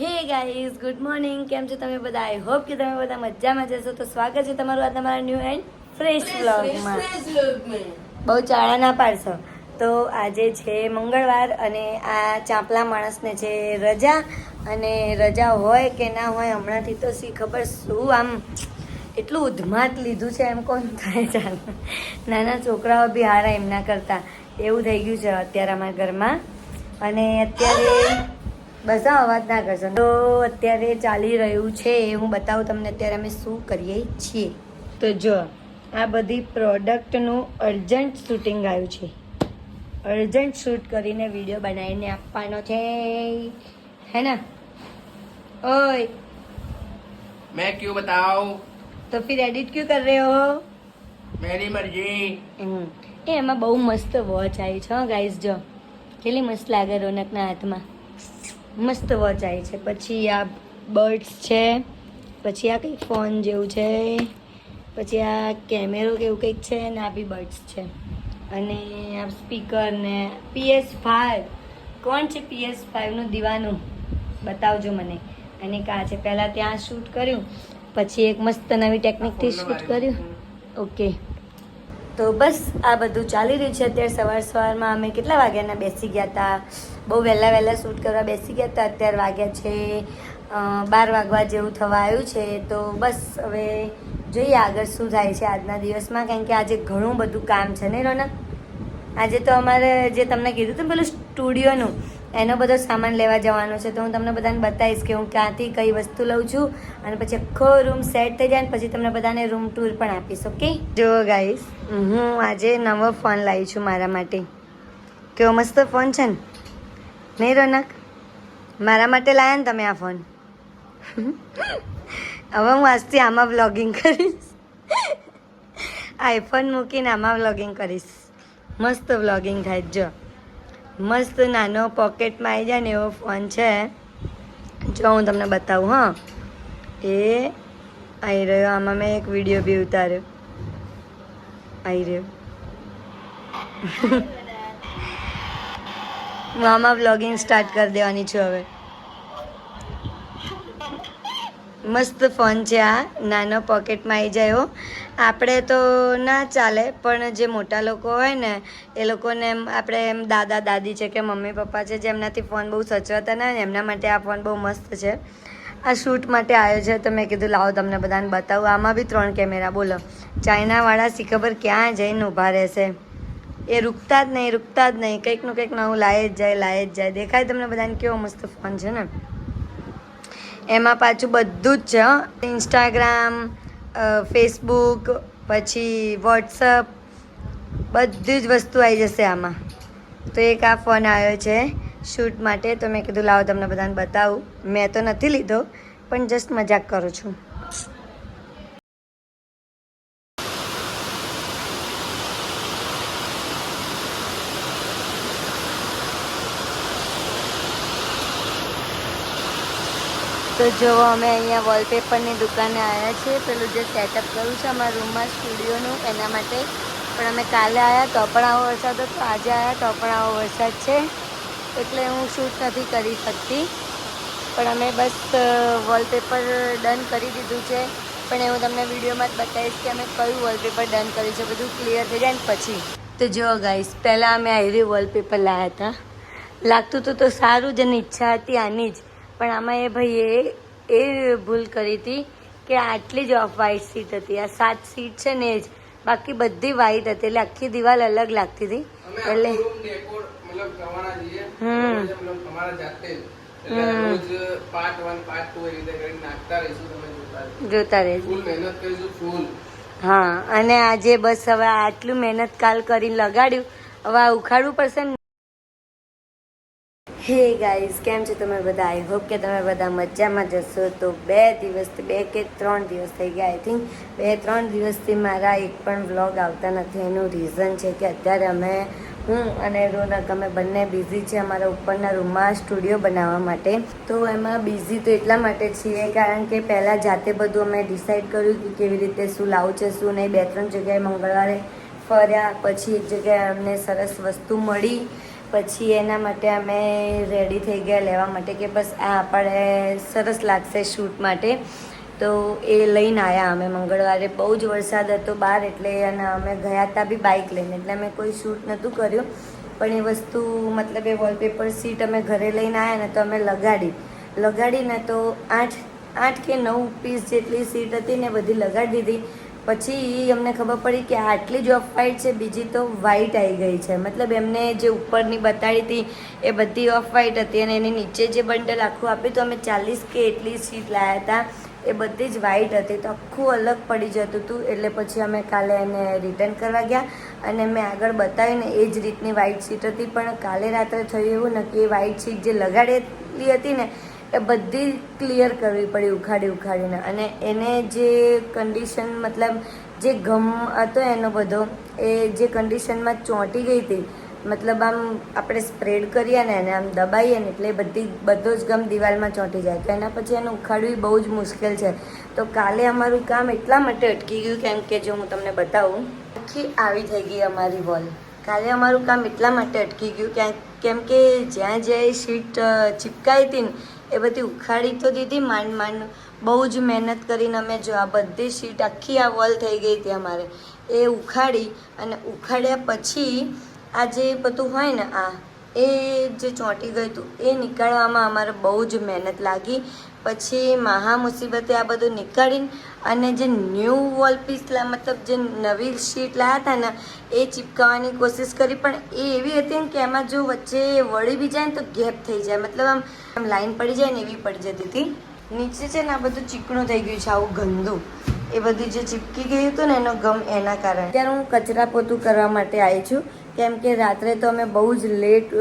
Hey guys good morning કેમ છો તમે બધા? આઈ હોપ કે તમે બધા મજામાં જશો તો સ્વાગત છે તમારું આ તમારા ન્યૂ એન્ડ ફ્રેશ વ્લોગમાં બહુ ચાળા ના પાડશો. તો આજે છે મંગળવાર અને આ ચાંપલા માણસને છે રજા અને રજા હોય કે ના હોય હમણાંથી તો શી ખબર શું આમ એટલું ઉધમાત લીધું છે એમ કોણ થાય ચાલ નાના છોકરાઓ બી હારા એમના કરતા. એવું થઈ ગયું છે અત્યારે અમારા ઘરમાં. અને અત્યારે બસ આ અવાજ ના કરશો. તો અત્યારે ચાલી રહ્યું છે એ હું બતાવું તમને અત્યારે અમે શું કરીએ છીએ. તો જો આ બધી પ્રોડક્ટનું અર્જન્ટ શૂટિંગ આવ્યું છે. અર્જન્ટ શૂટ કરીને વીડિયો બનાવીને આપવાનો છે. હે ને? ઓય. મેં ક્યુ બતાવ? તો ફિર એડિટ ક્યું કર રહે હો? મેરી મરજી. એ એમાં બહુ મસ્ત વોચ આવી છે ગાઈઝ જો. કેટલી મસ્ત લાગે રોનકના હાથમાં. મસ્ત વોચ આવી છે. પછી આ બર્ડ્સ છે પછી આ કંઈક ફોન જેવું છે પછી આ કેમેરો કે એવું કંઈક છે ને આ બી બર્ડ્સ છે. અને આ સ્પીકર ને પીએસ ફાઈવ. કોણ છે પીએસ ફાઈવનું દીવાનું? બતાવજો મને. અને કા છે. પહેલાં ત્યાં શૂટ કર્યું પછી એક મસ્ત નવી ટેકનિકથી શૂટ કર્યું. ઓકે. તો બસ આ બધું ચાલી રહ્યું છે. અત્યારે સવાર સવારમાં અમે કેટલા વાગ્યાના બેસી ગયા હતા બહુ વહેલા વહેલા શૂટ કરવા બેસી ગયા હતા અત્યારે વાગ્યા છે બાર વાગવા જેવું થવા આવ્યું છે. તો બસ હવે જોઈએ આગળ શું થાય છે આજના દિવસમાં, કારણ કે આજે ઘણું બધું કામ છે ને રોનક? આજે તો અમારે જે તમને કીધું હતું પેલું સ્ટુડિયોનું એનો બધો સામાન લેવા જવાનો છે તો હું તમને બધાને બતાવીશ કે હું ક્યાંથી કઈ વસ્તુ લઉં છું અને પછી આખો રૂમ સેટ થઈ જાય ને પછી તમને બધાને રૂમ ટૂર પણ આપીશ ઓકે જો ગાઈસ હું આજે નવો ફોન લાવી છું મારા માટે. કેવો મસ્ત ફોન છે ને? નહીં રોનક? મારા માટે લાયા ને તમે આ ફોન હવે હું આજથી આમાં વ્લોગિંગ કરીશ. આઈફોન મૂકીને આમાં વ્લોગિંગ કરીશ. મસ્ત વ્લોગિંગ થાય જો મસ્ત નાનો પોકેટમાં આવી જાય ને એવો ફોન છે. જો હું તમને બતાવું, હા. એ આવી રહ્યો, આમાં મેં એક વીડિયો બી ઉતાર્યો. આવી રહ્યો. હું આમાં વ્લોગિંગ સ્ટાર્ટ કરી દેવાની છું હવે. મસ્ત ફોન છે આ. નાનો પોકેટમાં આવી જાય આપણે તો ના ચાલે, પણ જે મોટા લોકો હોય ને, એ લોકોને એમ આપણે એમ દાદા, દાદી છે કે મમ્મી, પપ્પા છે જેમનાથી ફોન બહુ સચવાતા ના હોય એમના માટે આ ફોન બહુ મસ્ત છે. આ શૂટ માટે આવ્યો છે તો મેં કીધું, લાવો તમને બધાને બતાવું. આમાં બી ત્રણ કેમેરા, બોલો. ચાઇનાવાળા સી ખબર ક્યાં જઈને ઊભા રહેશે? એ રૂકતા જ નહીં, રૂકતા જ નહીં. કંઈકનું કંઈક નવું લાવે જ જાય લાવે જ જાય. દેખાય તમને બધાને કેવો મસ્ત ફોન છે ને? એમાં પાછું બધું જ છે ઇન્સ્ટાગ્રામ ફેસબુક પછી વોટ્સઅપ બધી જ વસ્તુ આવી જશે આમાં. તો એક આ ફોન આવ્યો છે, શૂટ માટે. તો મેં કીધું, લાવો તમને બધાને બતાવું. મેં તો નથી લીધો, પણ જસ્ટ મજાક કરું છું. તો જો અમે અહીંયા વોલપેપરની દુકાને આવ્યા છીએ, પેલું જે સેટઅપ કર્યું છે અમારા રૂમમાં સ્ટુડિયોનું એના માટે પણ અમે કાલે આવ્યા, તો પણ આવો વરસાદ હતો, આજે આવ્યા, તો પણ આવો વરસાદ છે, એટલે હું શૂટ નથી કરી શકતી. પણ અમે બસ વોલપેપર ડન કરી દીધું છે, પણ એ હું તમને વિડીયોમાં જ બતાવીશ કે અમે કયું વોલપેપર ડન કર્યું છે, બધું ક્લિયર થઈ જાય ને પછી. તો જો ગાઈસ પહેલાં અમે આવી વોલપેપર લાવ્યા હતા. લાગતું હતું તો સારું જ અને ઈચ્છા હતી આની જ. પણ આમાં એ ભાઈએ એ ભૂલ કરી હતી કે આટલી જ ઓફ વ્હાઇટ સીટ હતી. આ સાત સીટ છે ને એ જ. બાકી બધી વ્હાઇટ હતી. એટલે આખી દિવાલ અલગ લાગતી હતી. એટલે હમ. જાતે રહેજો. હા અને આજે બસ હવે આટલું મહેનત કાલ કરીને લગાડ્યું. હવે ઉખાડવું પડશે ને હે ગાઈઝ કેમ છો તમે બધા? આઈ હોપ કે તમે બધા મજામાં જશો તો બે દિવસથી બે કે ત્રણ દિવસ થઈ ગયા આઈ થિંક બે, ત્રણ દિવસથી મારા એક પણ વ્લોગ આવતા નથી. એનું રીઝન છે કે અત્યારે અમે, હું અને રોનક, અમે બંને બિઝી છે અમારા ઉપરના રૂમમાં સ્ટુડિયો બનાવવા માટે. તો એમાં બિઝી તો એટલા માટે છીએ કારણ કે પહેલાં જાતે બધું અમે ડિસાઈડ કર્યું કે કેવી રીતે શું લાવું છે, શું નહીં. બે, ત્રણ જગ્યાએ મંગળવારે ફર્યા, પછી એક જગ્યાએ અમને સરસ વસ્તુ મળી. પછી એના માટે અમે રેડી થઈ ગયા લેવા માટે કે બસ આ આપણે સરસ લાગશે શૂટ માટે. તો એ લઈને આવ્યા અમે. મંગળવારે બહુ જ વરસાદ હતો બહાર એટલે અને અમે ગયા હતા બી બાઇક લઈને. એટલે અમે કોઈ શૂટ નહોતું કર્યું. પણ એ વસ્તુ મતલબ એ વોલપેપર સીટ અમે ઘરે લઈને આવ્યા ને તો અમે લગાડી. લગાડીને તો આઠ આઠ કે નવ પીસ જેટલી સીટ હતી ને બધી લગાડી દીધી. પછી અમને ખબર પડી કે આટલી જ ઓફ વ્હાઈટ છે, બીજી તો વ્હાઈટ આવી ગઈ છે. મતલબ એમને જે ઉપરની બતાડી હતી, એ બધી ઓફ વાઇટ હતી અને એની નીચે જે બંડલ આખું આપ્યું તો અમે ચાલીસ કે એટલી સીટ લાવ્યા હતા, એ બધી જ વ્હાઈટ હતી. તો આખું અલગ પડી જતું હતું. એટલે પછી અમે કાલે એને રિટર્ન કરવા ગયા અને મેં આગળ બતાવીને એ જ રીતની વ્હાઈટ સીટ હતી. પણ કાલે રાત્રે થયું એવું નક્કી, એ વ્હાઈટ સીટ જે લગાડેલી હતી ને એ બધી ક્લિયર કરવી પડી ઉખાડી ઉખાડીને. અને એને જે કન્ડિશન મતલબ જે ગમ હતો એનો બધો, એ જે કન્ડિશનમાં ચોંટી ગઈ હતી, મતલબ આમ આપણે સ્પ્રેડ કરીએ ને એને આમ દબાઈએ ને એટલે બધી, બધો જ ગમ દિવાલમાં ચોંટી જાય. તો એના પછી એને ઉખાડવી બહુ જ મુશ્કેલ છે. તો કાલે અમારું કામ એટલા માટે અટકી ગયું કેમ કે જો હું તમને બતાવું. આખી આવી થઈ ગઈ અમારી વોલ કાલે અમારું કામ એટલા માટે અટકી ગયું કેમ કેમ કે જ્યાં જ્યાં એ શીટ ચિપકાઈ હતી ને, એ બધી ઉખાડી તો દીધી માંડ માંડ. બહુ જ મહેનત કરીને અમે જો આ બધી શીટ આખી આ વોલ થઈ ગઈ હતી અમારે. એ ઉખાડી અને ઉખાડ્યા પછી આ જે બધું હોય ને આ, એ જે ચોંટી ગયું હતું, એ નીકાળવામાં અમારે બહુ જ મહેનત લાગી. પછી મહા મુસીબતે આ બધું નીકાળીને અને જે ન્યૂ વોલપીસ મતલબ જે નવી શીટ લાવ્યા હતા ને, એ ચિપકાવવાની કોશિશ કરી. પણ એ એવી હતી ને કે એમાં જો વચ્ચે વળી બી જાય ને તો ગેપ થઈ જાય. મતલબ આમ આમ લાઈન પડી જાય ને એવી પડી જતી હતી. નીચે છે ને આ બધું ચીકણું થઈ ગયું છે, આવું ગંદુ. એ બધું જે ચીપકી ગયું હતું ને એનો ગમ એના કારણે. અત્યારે હું કચરા પોતું કરવા માટે આવી છું. કેમ કે રાત્રે તો અમે બહુ જ લેટ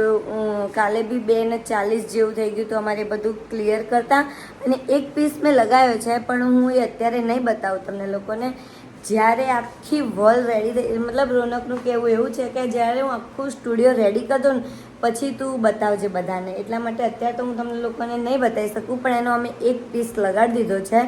કાલે બી બે ને ચાલીસ જેવું થઈ ગયું તો અમારે બધું ક્લિયર કરતા. અને એક પીસ મેં લગાવ્યો છે, પણ હું એ અત્યારે નહીં બતાવું તમને લોકોને. જ્યારે આખી વોલ રેડી મતલબ રોનકનું કહેવું એવું છે કે જ્યારે હું આખું સ્ટુડિયો રેડી કરતો ને, પછી તું બતાવજે બધાને. એટલા માટે અત્યારે તો હું તમને લોકોને નહીં બતાવી શકું, પણ એનો અમે એક પીસ લગાડી દીધો છે.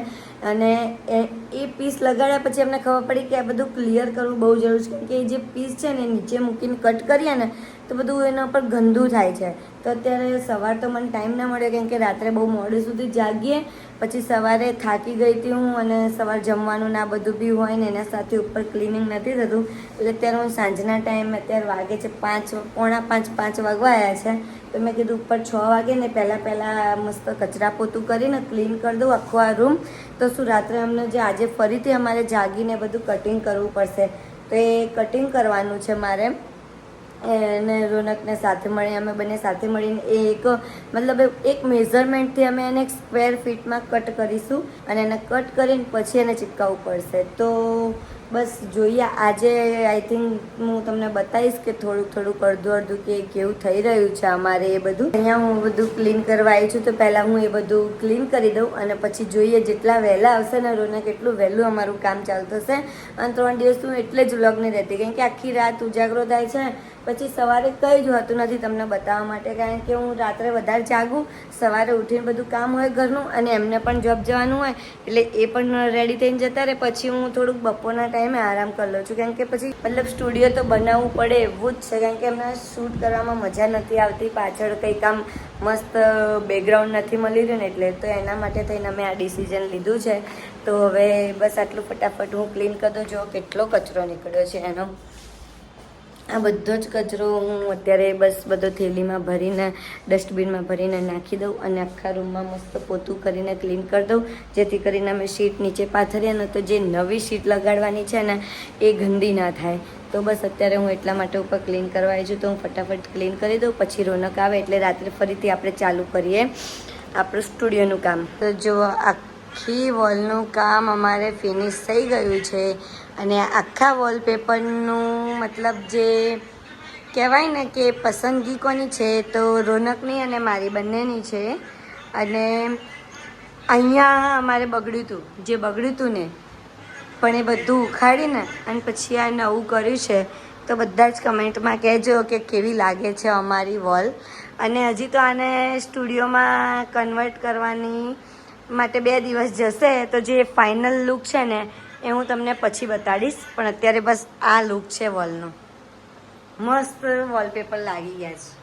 અને એ એ પીસ લગાડ્યા પછી અમને ખબર પડી કે આ બધું ક્લિયર કરવું બહુ જરૂરી છે, કેમ કે જે પીસ છે ને નીચે મૂકીને કટ કરીએ ને તો બધું એના પર ગંદુ થાય છે. તો અત્યારે સવાર તો મને ટાઈમ ના મળ્યો કેમ કે રાત્રે બહુ મોડે સુધી જાગીએ, પછી સવારે થાકી ગઈ હતી હું અને સવાર જમવાનું ના બધું બી હોય ને એના સાથે ઉપર ક્લિનિંગ નથી થતું. એટલે અત્યારે હું સાંજના ટાઈમ અત્યારે વાગે છે પાંચ, પોણા પાંચ પાંચ વાગવા આવ્યા છે. તો મેં કીધું ઉપર છ વાગે ને પહેલાં પહેલાં મસ્ત કચરા પોતું કરીને ક્લીન કરી દઉં આખો આ રૂમ તો શું રાત્રે અમને જે આજે ફરીથી અમારે જાગીને બધું કટિંગ કરવું પડશે. તો એ કટિંગ કરવાનું છે મારે. અને રોનકને સાથે મળી, અમે બંને સાથે મળીને એ એક, મતલબ એક મેઝરમેન્ટથી અમે એને સ્ક્વેર ફીટમાં કટ કરીશું અને એને કટ કરીને પછી એને ચિપકાવવું પડશે. તો બસ જોઈએ, આજે આઈ થિંક હું તમને બતાવીશ કે થોડુંક થોડુંક અડધું અડધું કે કેવું થઈ રહ્યું છે અમારે એ બધું. અહીંયા હું બધું ક્લીન કરવા આવી છું, તો પહેલાં હું એ બધું ક્લીન કરી દઉં અને પછી જોઈએ જેટલા વહેલા આવશે ને રોનક, એટલું વહેલું અમારું કામ ચાલતું હશે અને ત્રણ દિવસ હું એટલે જ લગ્ન રહેતી, કેમ કે આખી રાત ઉજાગરો થાય છે પછી સવારે કંઈ જ હોતું નથી તમને બતાવવા માટે, કારણ કે હું રાત્રે વધારે જાગું, સવારે ઉઠીને બધું કામ હોય ઘરનું અને એમને પણ જોબ જવાનું હોય, એટલે એ પણ રેડી થઈને જતા રહે. પછી હું થોડુંક બપોરના ટાઈમે આરામ કરી લઉં છું. કારણ કે પછી મતલબ સ્ટુડિયો તો બનાવવું પડે એવું જ છે. કારણ કે એમને શૂટ કરવામાં મજા નથી આવતી, પાછળ કંઈક આમ મસ્ત બેકગ્રાઉન્ડ નથી મળી રહ્યું ને એટલે તો એના માટે થઈને અમે આ ડિસિઝન લીધું છે. તો હવે બસ આટલું ફટાફટ હું ક્લીન કરી દઉં. જો કેટલો કચરો નીકળ્યો છે એનો. આ બધો જ કચરો હું અત્યારે બસ બધો થેલીમાં ભરીને, ડસ્ટબિનમાં ભરીને નાખી દઉં અને આખા રૂમમાં મસ્ત પોતું કરીને ક્લીન કરી દઉં. જેથી કરીને અમે શીટ નીચે પાથરીએ, ને તો જે નવી શીટ લગાડવાની છે ને, એ ગંદી ના થાય. તો બસ અત્યારે હું એટલા માટે ઉપર ક્લીન કરવા આવી છું તો હું ફટાફટ ક્લીન કરી દઉં. પછી રોનક આવે એટલે રાત્રે ફરીથી આપણે ચાલુ કરીએ. આપણું સ્ટુડિયોનું કામ. તો જો આખી વોલનું કામ અમારે ફિનિશ થઈ ગયું છે. અને આખા વોલપેપરનું મતલબ જે કહેવાય ને કે પસંદગી કોની છે તો રોનકની અને મારી બંનેની છે. અને અહીંયા અમારે બગડ્યું હતું જે બગડ્યું હતું ને, પણ એ બધું ઉખાડીને અને પછી આ નવું કર્યું છે, તો બધા જ કમેન્ટમાં કહેજો કે કેવી લાગે છે અમારી વોલ અને હજી તો આને સ્ટુડિયોમાં કન્વર્ટ કરવાની માટે બે દિવસ જશે તો જે ફાઇનલ લુક છે ને, એ હું તમને પછી બતાડીશ. પણ અત્યારે બસ આ લુક છે વોલનો મસ્ત વોલપેપર લાગી ગયા છે.